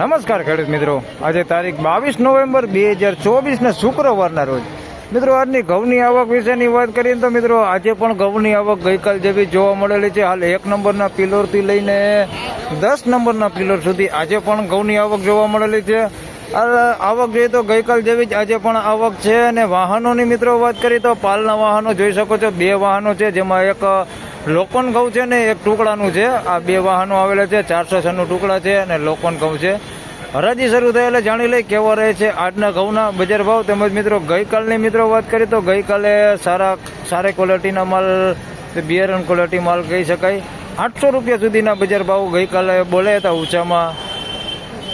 નમસ્કાર ખેડૂત મિત્રો. આજે તારીખ બાવીસ નવેમ્બર બે હજાર ચોવીસને શુક્રવારના રોજ. મિત્રો, આજની ઘઉંની આવક વિશેની વાત કરીએ તો મિત્રો, આજે પણ ઘઉંની આવક ગઈકાલ જેવી જોવા મળેલી છે. હાલ એક નંબરના પિલોરથી લઈને દસ નંબરના પિલર સુધી આજે પણ ઘઉંની આવક જોવા મળેલી છે. આવક જોઈએ તો ગઈકાલ જેવી જ આજે પણ આવક છે. અને વાહનોની મિત્રો વાત કરીએ તો પાલના વાહનો જોઈ શકો છો. બે વાહનો છે, જેમાં એક લોકન ઘઉં છે ને એક ટુકડાનું છે. આ બે વાહનો આવેલા છે, ચારસો છનું ટુકડા છે અને લોકોન ઘઉં છે. હરાજી શરૂ થાય એટલે જાણી લઈ કેવો રહે છે આજના ઘઉંના બજાર ભાવ. તેમજ મિત્રો, ગઈકાલની મિત્રો વાત કરીએ તો ગઈકાલે સારા સારી ક્વોલિટીના માલ બિયરન ક્વોલિટી માલ કહી શકાય. આઠસો રૂપિયા સુધીના બજાર ભાવ ગઈકાલે બોલે હતા ઊંચામાં.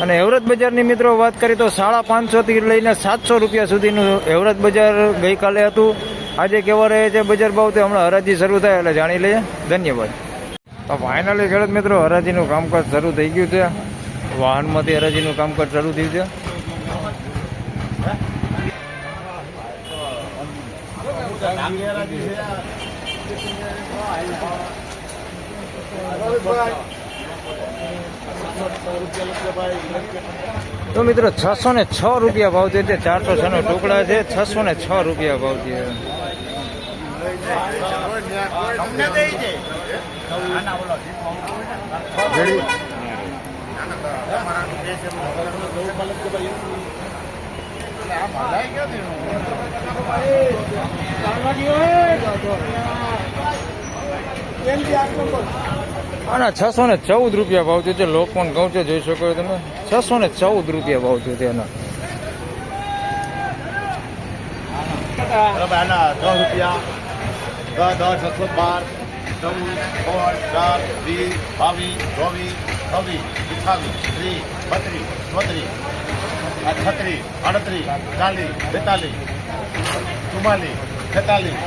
અને એવરેજ બજારની મિત્રો વાત કરીએ તો સાડા પાંચસોથી લઈને સાતસો રૂપિયા સુધીનું એવરેજ બજાર ગઈકાલે હતું. આજે કેવા રહે છે બજાર ભાવ તે હમણાં હરાજી શરૂ થાય એટલે જાણી લઈએ. ધન્યવાદ. તો ફાઇનલી ખેડૂત મિત્રો, હરાજીનું કામકાજ શરૂ થઈ ગયું છે. વાહનમાંથી હરાજીનું કામકાજ શરૂ થયું છે. તો મિત્રો છસો ને છ રૂપિયા ભાવ છે, તે ચારસો છ નો ટુકડા છે, છસો ને છ રૂપિયા ભાવ છે. આના છસો ને ચૌદ રૂપિયા ભાવ છે. જે કહું છે જોઈ શકો તમે. છસો ને ચૌદ રૂપિયા ભાવ છે તેના બરાબર, આના દસ રૂપિયા. દસ છસો બાર, ચૌદ, સોળ, ચાર, વીસ, બાવીસ, ચોવીસ, છવ્વીસ અઠાવીસ ત્રીસ, બત્રીસ, ચોત્રીસ છત્રીસ અડત્રીસ ચાલીસ, બેતાલીસ, ચુમ્માલીસ, છેતાલીસ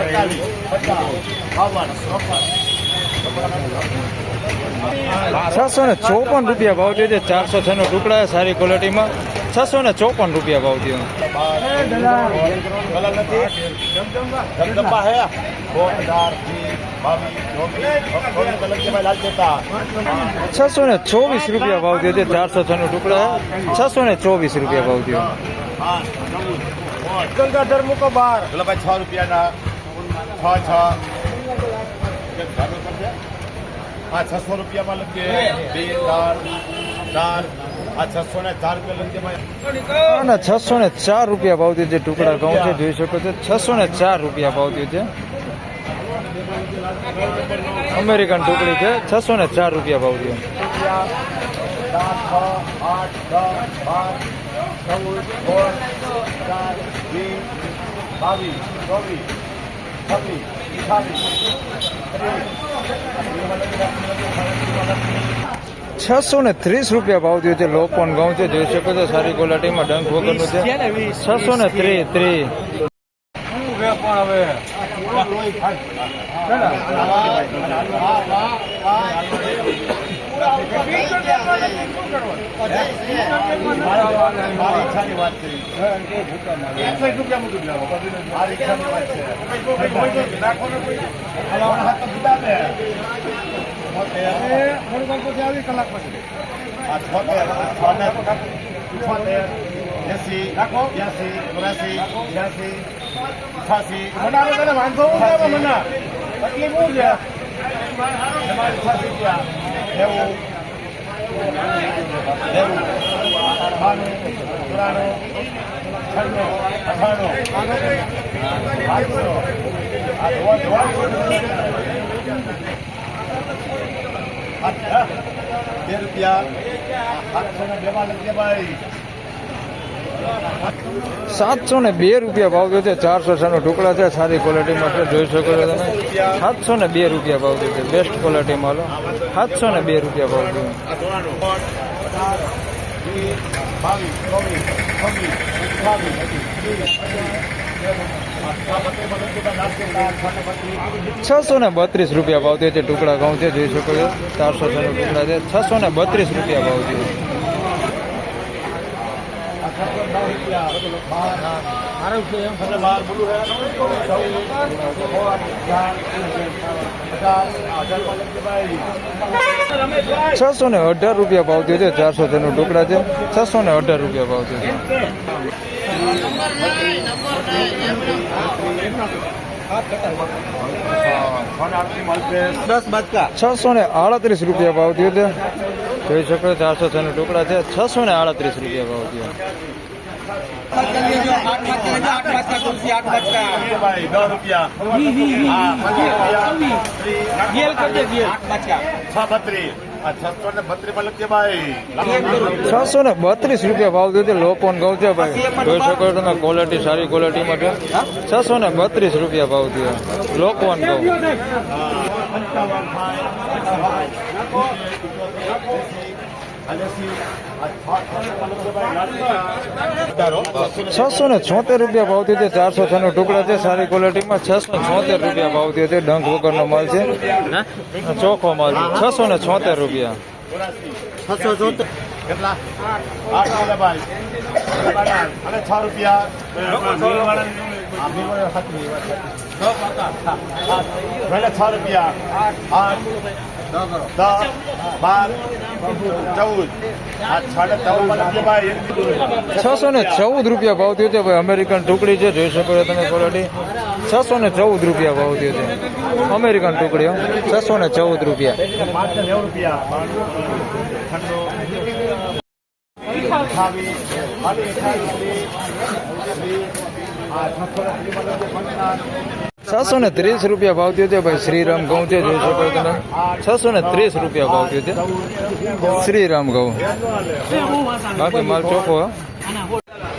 અડતાલીસ પચાસ, બાવન, ચોપન છસો ને ચોપન રૂપિયા ભાવ છે ચારસો છ. નો ટુકડા સારી ક્વોલિટીમાં છસો ને ચોપન રૂપિયા ભાવ દે દો છસો ને ચોવીસ રૂપિયા ભાવ દે ચારસો છ. નો ટુકડા છસો ને ચોવીસ રૂપિયા ભાવ દે ગંગાધર મૂકો બાર. ભાઈ છ રૂપિયાના. છ છ. હા છસો રૂપિયામાં લખીએ બે. ચાર ચાર. આ છસો ને ચાર રૂપિયા લખીએ અને છસો ને ચાર રૂપિયા ભાવતી જે ટુકડા ઘઉં છે જોઈ શકો છો. છસો ને ચાર રૂપિયા ભાવતી છે અમેરિકન ટુકડી છે. છસો ને ચાર રૂપિયા ભાવ થયો રૂપિયા ચાર છ આઠ દસ બાર ચૌદ સોળ ચાર વીસ બાવીસ ચોવીસ છવ્વીસ છસો ને ત્રીસ રૂપિયા ભાવ થયો છે લોકોન ઘઉં છે જોઈ શકો છો સારી ક્વોલિટીમાં ડંખ વગરનું છે. છસો ને ત્રીસ ત્રીસ મારી ઈચ્છાની વાત કરી એકસો એક રૂપિયા મૂકી દો મારી ઈચ્છાની વાત છે હલાવવાના હાથ તો આ છોતેર છોતેર છોતેર એસી બ્યાસી ચોરાસી બ્યાસી અઠાસી મને વાંધો મને તકલીફ શું છે. તમારી અઠાસી રૂપિયા એવું નેવું બાણું ચોરાણું છન્નું અઠાણું પાંચસો આ ધોવા ધોવા બે રૂપિયા આઠસો ને બેમાં લખીએ ભાઈ સાતસો ને બે રૂપિયા ભાવ છે. ચારસો સાનો ઢોકળા છે. સારી ક્વોલિટીમાં છે. જોઈ શકો છો તમે. સાતસો ને બે રૂપિયા ભાવ છે. બેસ્ટ ક્વોલિટીમાં લો. સાતસો ને બે રૂપિયા ભાવ ત્રીસ છસો ને બત્રીસ રૂપિયા ભાવ છે. ટુકડા ઘઉં છે. જોઈ શકો છો. ચારસો છનો ટુકડા છે. છસો ને બત્રીસ રૂપિયા ભાવ થયો છસો ને અઢાર રૂપિયા ભાવ થયો છે ચારસો તેનો ટુકડા છે. છસો ને અઢાર રૂપિયા ભાવ થયો છે. છસો ને આડત્રીસ રૂપિયા ભાવ થયો છે. જોઈ શકો ચારસો ચારસો નો ટુકડા છે. છસો ને આડત્રીસ રૂપિયા ભાવ થયો. ભાઈ દસ રૂપિયા હા છ બત્રીસ આ છસો ને બત્રીસમાં લખજે ભાઈ છસો ને બત્રીસ રૂપિયા ભાવ થયો છે લોકોન ઘઉં છે ભાઈ જોઈ શકો છો તમે ક્વોલિટી સારી ક્વોલિટીમાં છે છસો ને બત્રીસ રૂપિયા ભાવ થયો લોકોન ઘઉં પંચાવન છસો ને છોતેર રૂપિયા ભાવતી છે ચારસો છ નો ટુકડા છે. સારી ક્વોલિટીમાં છસો છોતેર રૂપિયા ભાવતી હતી છે ડંખ વગરનો માલ છે. ચોખ્ખો માલ છે. છસો ને છોતેર રૂપિયા. છસો ચોતેર કેટલા? આઠ વાળા અને છ રૂપિયા. બાર ચૌદ છસો ને ચૌદ રૂપિયા ભાવ થયો છે ભાઈ, અમેરિકન ટુકડી છે, જોઈ શકો છો તમે ક્વોલિટી છસો ને ચૌદ રૂપિયા ભાવ થયો છે. અમેરિકન ટુકડીઓ છસો ને ચૌદ રૂપિયા. રૂપિયા આ છસો ને ત્રીસ રૂપિયા ભાવ થયો છે. ભાઈ શ્રીરામ ઘઉં છે, જોઈ શકો તમે. છસો ને ત્રીસ રૂપિયા ભાવ થયો છે. શ્રીરામ ઘઉં. બાકી માલ ચોખ્ખો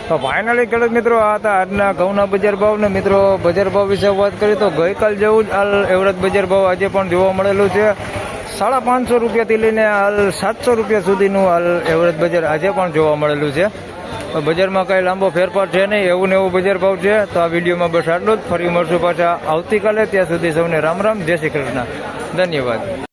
તો ફાઇનલી ખેડૂત મિત્રો, આ હતા આજના ઘઉંના બજાર ભાવ. ને મિત્રો, બજાર ભાવ વિશે વાત કરીએ તો ગઈકાલ જેવું જ હાલ એવરેજ બજાર ભાવ આજે પણ જોવા મળેલું છે. સાડા પાંચસો રૂપિયાથી લઈને હાલ સાતસો રૂપિયા સુધીનું હાલ એવરેજ બજાર આજે પણ જોવા મળેલું છે. બજારમાં કાંઈ લાંબો ફેરફાર છે નહીં, એવું ને એવું બજાર ભાવ છે. તો આ વિડીયોમાં બસ આટલું જ. ફરી મળશું પાછા આવતીકાલે. ત્યાં સુધી સૌને રામ રામ. જય શ્રી કૃષ્ણ. ધન્યવાદ.